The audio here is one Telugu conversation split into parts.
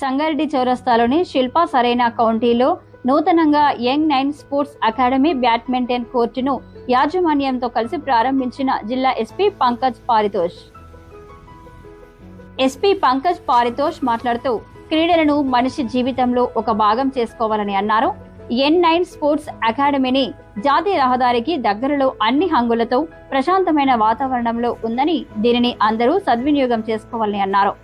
సంగారెడ్డి చౌరస్తాలోని శిల్పా సరైన కౌంటీలో నూతనంగా young nine sports academy badminton కోర్టును యాజమాన్యంతో కలిసి ప్రారంభించిన జిల్లా ఎస్పీ పంకజ్ పారితోష్. ఎస్పీ పంకజ్ పారితోష్ మాట్లాడుతూ క్రీడలను మనిషి జీవితంలో ఒక భాగం చేసుకోవాలని అన్నారు. ఎన్ నైన్ స్పోర్ట్స్ అకాడమీని జాతీయ రహదారికి దగ్గరలో అన్ని హంగులతో ప్రశాంతమైన వాతావరణంలో ఉందని దీనిని అందరూ సద్వినియోగం చేసుకోవాలని అన్నారు.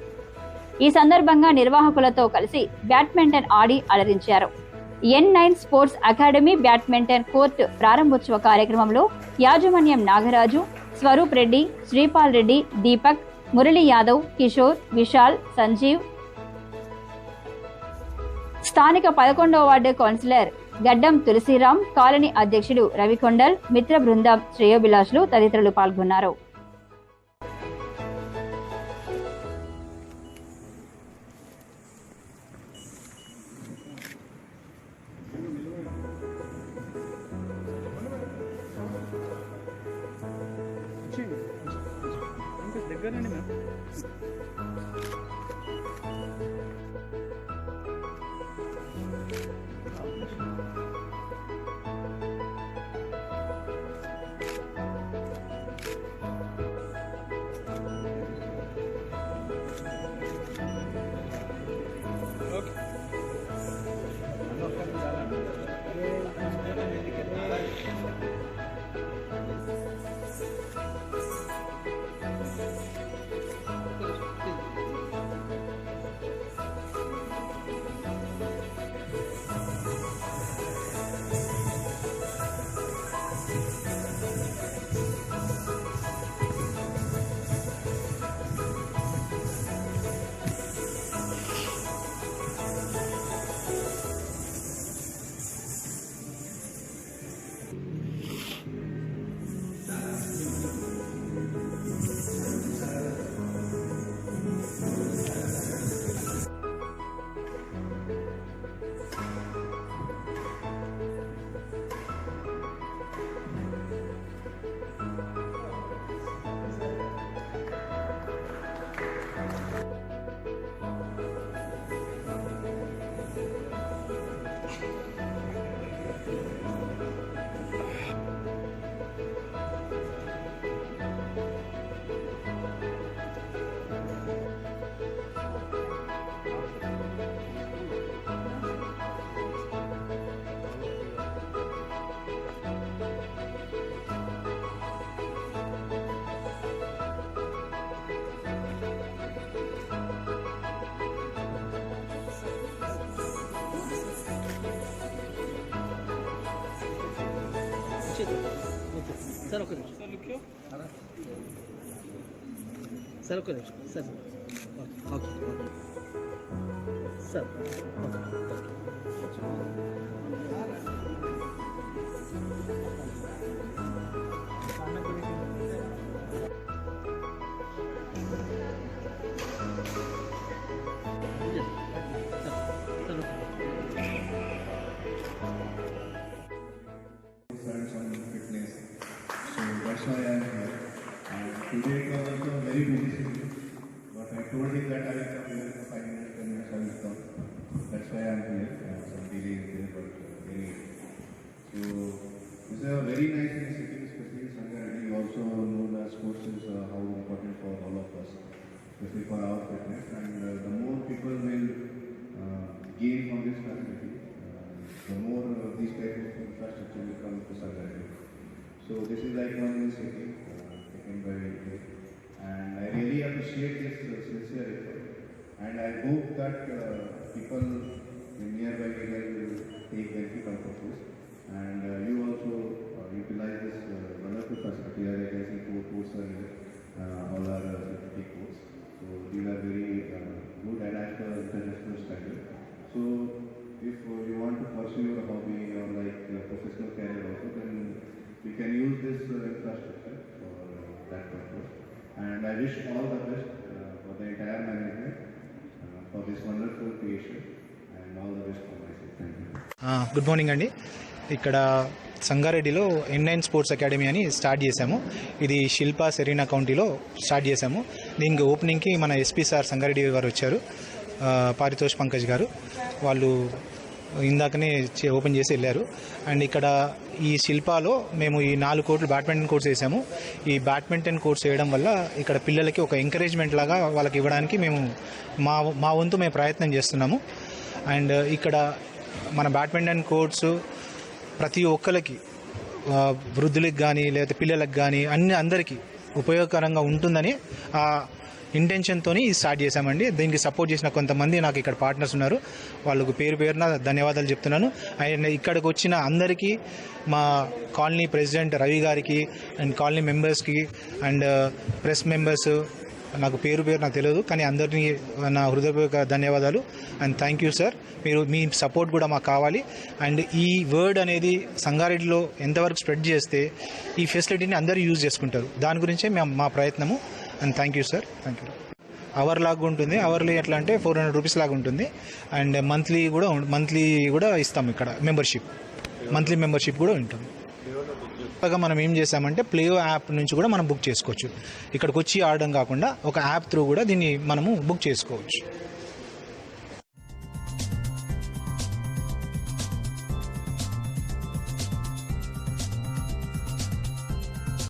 ఈ సందర్భంగా నిర్వాహకులతో కలిసి బ్యాడ్మింటన్ ఆడి అలరించారు. N nine sports academy badminton court ప్రారంభోత్సవ కార్యక్రమంలో యాజమాన్యం నాగరాజు స్వరూప్ రెడ్డి శ్రీపాల్ రెడ్డి దీపక్ మురళీ యాదవ్ కిషోర్ విశాల్ సంజీవ్. స్థానిక పదకొండవ వార్డు కౌన్సిలర్ గడ్డం తులసిరాం కాలనీ అధ్యక్షుడు రవికొండల్ మిత్ర బృందం శ్రేయోభిలాషులు తదితరులు పాల్గొన్నారు. Ganun ba? దగ్గరండి మ్యామ్ సార్ ఒక నిమిషం సార్ ఒక నిమిషం sir okay okay sir friends today it was also very busy. But I told him that I will come here for five minutes, ten minutes, I will come. That's why I am here. Uh, some delay is there, but uh, anyway. So this is a very nice initiative, especially Sangha. Sangareddy. Also known as sports is uh, how important for all of us, especially for our fitness. And uh, the more people appreciate this sincere effort. And I hope that uh, people in nearby will take benefit out of this. And uh, you also uh, utilize this uh, wonderful facility. As I can see, four courts are here. All are uh, certificate. So these are very good and as per international standard. So if you want to pursue your hobby or like professional career also, then we can use this infrastructure for that purpose. And I wish all the best good morning అండి. ఇక్కడ సంగారెడ్డిలో ఎన్ నైన్ స్పోర్ట్స్ అకాడమీ అని స్టార్ట్ చేశాము. ఇది శిల్పా సెరీనా కౌంటీలో స్టార్ట్ చేశాము. దీనికి ఓపెనింగ్కి మన ఎస్పీ సార్ సంగారెడ్డి గారు వచ్చారు. పారితోష్ పంకజ్ గారు. వాళ్ళు ఇందాకనే చే- ఓపెన్ చేసి వెళ్ళారు. అండ్ ఇక్కడ ఈ శిల్పాలో మేము ఈ నాలుగు కోట్లు బ్యాడ్మింటన్ కోర్స్ వేసాము ఈ బ్యాడ్మింటన్ కోర్స్ వేయడం వల్ల ఇక్కడ పిల్లలకి ఒక ఎంకరేజ్మెంట్ లాగా వాళ్ళకి ఇవ్వడానికి మేము మా మా వంతు మేము ప్రయత్నం చేస్తున్నాము. అండ్ ఇక్కడ మన బ్యాడ్మింటన్ కోర్ట్స్ ప్రతి ఒక్కరికి వృద్ధులకు కానీ లేకపోతే పిల్లలకు కానీ అన్ని అందరికీ ఉపయోగకరంగా ఉంటుందని ఆ ఇంటెన్షన్తో స్టార్ట్ చేశామండి. దీనికి సపోర్ట్ చేసిన కొంతమంది నాకు ఇక్కడ పార్ట్నర్స్ ఉన్నారు. వాళ్ళకు పేరు పేరున ధన్యవాదాలు చెప్తున్నాను. అండ్ ఇక్కడికి వచ్చిన అందరికీ మా కాలనీ ప్రెసిడెంట్ రవి గారికి అండ్ కాలనీ మెంబర్స్కి అండ్ uh, ప్రెస్ మెంబర్స్ నాకు పేరు పేరు నాకు తెలియదు కానీ అందరినీ నా హృదయపూర్వక ధన్యవాదాలు. అండ్ థ్యాంక్ యూ సార్ మీరు మీ సపోర్ట్ కూడా మాకు కావాలి. అండ్ ఈ వర్డ్ అనేది సంగారెడ్డిలో ఎంతవరకు స్ప్రెడ్ చేస్తే ఈ ఫెసిలిటీని అందరూ యూజ్ చేసుకుంటారు. దాని గురించే మేము మా ప్రయత్నము. And thank you sir thank you hour లాగా ఉంటుంది. అవర్లీ ఎట్లా అంటే ఫోర్ హండ్రెడ్ రూపీస్ లాగా ఉంటుంది. అండ్ మంత్లీ కూడా మంత్లీ కూడా ఇస్తాం ఇక్కడ. మెంబర్షిప్ మంత్లీ మెంబర్షిప్ కూడా ఉంటుంది. కొత్తగా మనం ఏం చేసామంటే ప్లే యాప్ నుంచి కూడా మనం బుక్ చేసుకోవచ్చు. ఇక్కడికి వచ్చి ఆడడం కాకుండా ఒక యాప్ త్రూ కూడా దీన్ని మనము బుక్ చేసుకోవచ్చు.